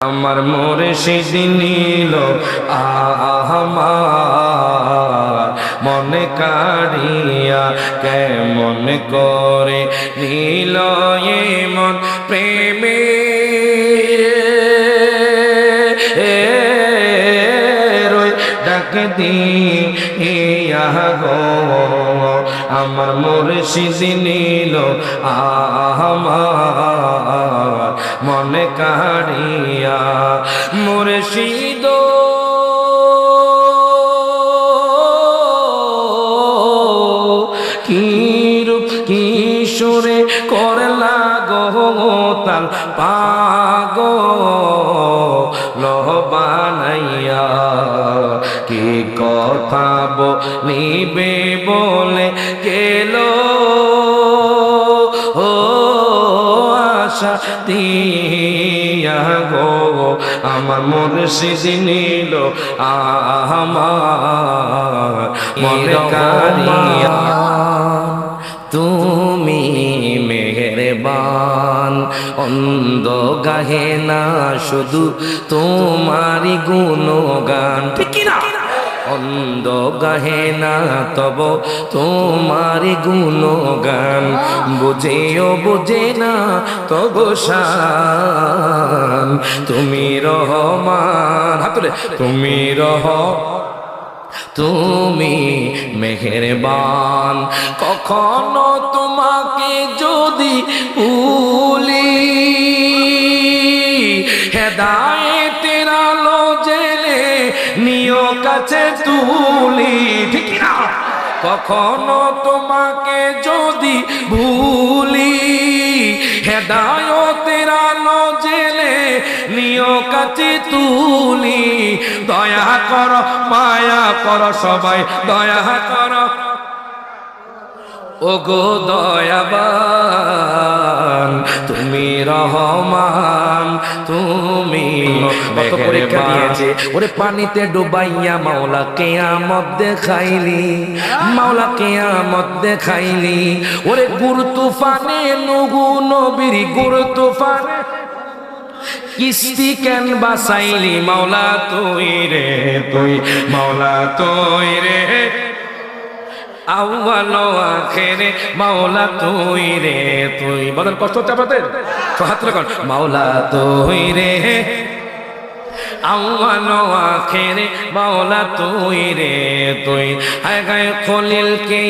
আমার মুর্শিদ নীল আমার মনে কাড়িয়া কেমন করে নীল এ মন প্রেমে ডাক দিয়া, গো, আমার মুর্শিদ নীল আমার মনে কাড়িয়া মুর্শিদ। কি রূপ কিশোরে করলা গোতাল পাগ বানাইয়া। কি কথা বলিবে বলে গেল। আশা দিয়া গো আমার মুর্শিদ নীল আমার মনে কারিয়া তুমি মেহরবান অন্ধ গাহে না শুধু তোমারই গুণগান। ঠিক না অন্ধ গাহে না, তব তোমার গুণগান বুঝেও বুঝে না, তব শান। তুমি রহমান হাতরে তুমি রহ, তুমি মেহেরবান। কখনো তোমাকে যদি আলো জেলে নিও কাছে তুলি, ঠিক না কখনো তোমাকে যদি ভুলি, হেদায়তের আলো জেলে নিও কাছে তুলি। দয়া কর, মায়া কর সবাই, দয়া কর। ওগো দয়াবান, তুমি রহমান। কত পরীক্ষা দিয়েছে। ওরে পানিতে ডুবাইয়া মাওলা কেয়ামত দেখাইলি মাওলা কেয়ামত দেখাইলি। ওরে গুরু তুফানে নুগু নবীর গুরু তুফানে কিস্তি কেন বাসাইলি মাওলা তুই রে তুই মাওলা তুই রে। আখেরে মাওলা তুই রে তুই। বলেন কষ্ট হচ্ছে হাত রাখুন। মাওলা তুই রে। আউয়ালো আখেরে মাওলা তুই রে তুই। হায় গায়ে খলিল কে